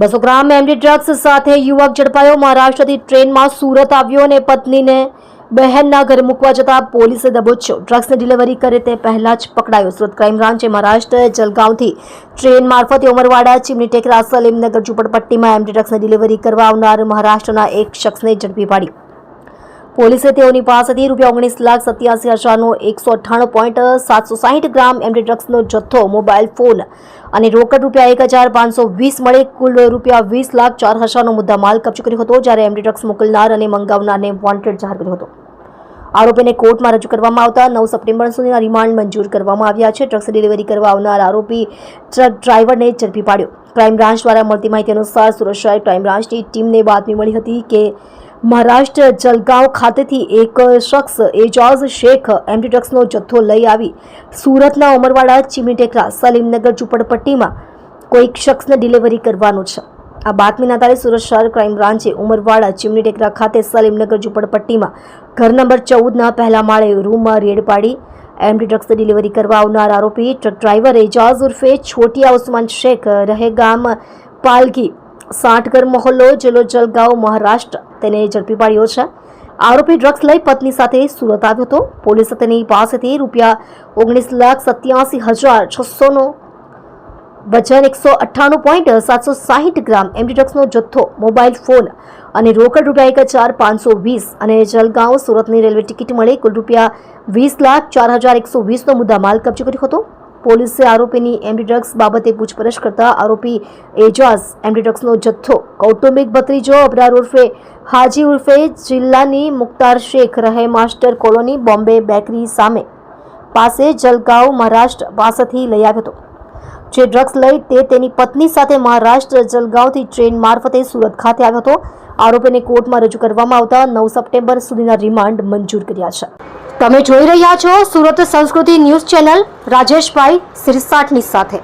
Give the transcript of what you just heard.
બસો ગ્રામ MD drugs સાથે યુવક ઝડપાયો. મહારાષ્ટ્રથી ટ્રેનમાં સુરત આવ્યો અને પત્નીને બહેનના ઘરે મૂકવા જતાં પોલીસે દબોચ્યો. ડ્રગ્સની ડિલિવરી કરે તે પહેલાં જ પકડાયો. સુરત ક્રાઇમ બ્રાન્ચે મહારાષ્ટ્ર જલગાંવથી ટ્રેન મારફતે ઉમરવાડા, ચીમની ટેકરા, સલીમનગર, ઝુંપડપટ્ટીમાં એમડી ડ્રગ્સની ડિલિવરી કરવા આવનાર મહારાષ્ટ્રના એક શખ્સને ઝડપી પાડી. પોલીસે તેઓની પાસેથી રૂપિયા ઓગણીસ લાખ સત્યાસી હજારનો એકસો અઠ્ઠાણું પોઈન્ટ સાતસો સાહીઠ ગ્રામ એમડી ડ્રગ્સનો જથ્થો મોબાઈલ ફોન અને રોકડ રૂપિયા એક હજાર પાંચસો વીસ મળે. કુલ રૂપિયા વીસ લાખ ચાર હજારનો મુદ્દા માલ કબજો કર્યો હતો, જ્યારે એમડી ડ્રગ્સ મોકલનાર અને મંગાવનારને વોન્ટેડ જાહેર કર્યો હતો. આરોપીને કોર્ટમાં રજૂ કરવામાં આવતા નવ સપ્ટેમ્બર સુધીના રિમાન્ડ મંજૂર કરવામાં આવ્યા છે. ડ્રગ્સ ડિલિવરી કરવા આવનાર આરોપી ટ્રક ડ્રાઈવરને ઝડપી પાડ્યો. ક્રાઇમ બ્રાન્ચ દ્વારા મળતી માહિતી અનુસાર સુરત શહેર ક્રાઇમ બ્રાન્ચની ટીમને બાતમી મળી હતી કે મહારાષ્ટ્ર જલગાંવ ખાતેથી એક શખ્સ એજાઝ શેખ એમડી જથ્થો લઈ આવી. સુરતના ઉમરવાડા, ચીમીટેકરા, સલીમનગર, ઝુંપડપટ્ટીમાં કોઈક શખ્સને ડિલિવરી કરવાનું છે. આ બાતમીના આધારે સુરત શહેર ક્રાઇમ બ્રાન્ચે ઉમરવાડા ચીમની ટેકરા ખાતે સલીમનગર, ઝુંપડપટ્ટીમાં ઘર નંબર ચૌદના પહેલા માળે રૂમમાં રેડ પાડી એમડી ડ્રગ્સ ડિલિવરી કરવા આવનાર આરોપી, ટ્રક ડ્રાઈવર એજાઝ ઉર્ફે છોટિયા ઉસ્માન શેખ રહે ગામ પાલગી સાંઠગર મોહલ્લો, જિલ્લો જલગાંવ, મહારાષ્ટ્ર. તેને ઝડપી પાડ્યો છે. આરોપી ડ્રગ્સ લઈ પત્ની સાથે સુરત આવ્યો હતો. પોલીસે તેની પાસેથી રૂપિયા ઓગણીસ લાખ સત્યાસી હજાર છસોનો વજન એકસો અઠ્ઠાણું પોઈન્ટ સાતસો સાહીઠ ગ્રામ એમટી ડ્રગ્સનો જથ્થો, મોબાઈલ ફોન અને રોકડ રૂપિયા એક હજાર પાંચસો વીસ અને જલગાંવ સુરતની રેલવે ટિકિટ મળી કુલ રૂપિયા વીસ લાખ ચાર હજાર એકસો વીસનો મુદ્દા માલ કબજો કર્યો હતો. પોલીસે આરોપીની એમડી ડ્રગ્સ બાબતે પૂછપરછ કરતા આરોપી એજાઝ એમડી ડ્રગ્સનો જથ્થો કૌટુંબિક ભત્રીજો અબરાર ઉર્ફે હાજી ઉર્ફે જિલ્લાની મુખ્તાર શેખ રહે માસ્ટર કોલોની બોમ્બે બેકરી સામે. પાસે જલગાંવ મહારાષ્ટ્ર પાસેથી લઈ આવ્યો હતો. જે ડ્રગ્સ લઈ તે તેની પત્ની સાથે મહારાષ્ટ્ર જલગાંવથી ટ્રેન મારફતે સુરત ખાતે આવ્યો હતો. આરોપીને કોર્ટમાં રજૂ કરવામાં આવતા નવ સપ્ટેમ્બર સુધીના રિમાન્ડ મંજૂર કર્યા છે. તમે જોઈ રહ્યા છો સુરત સંસ્કૃતિ ન્યૂઝ ચેનલ રાજેશભાઈ સિરસાટની સાથે.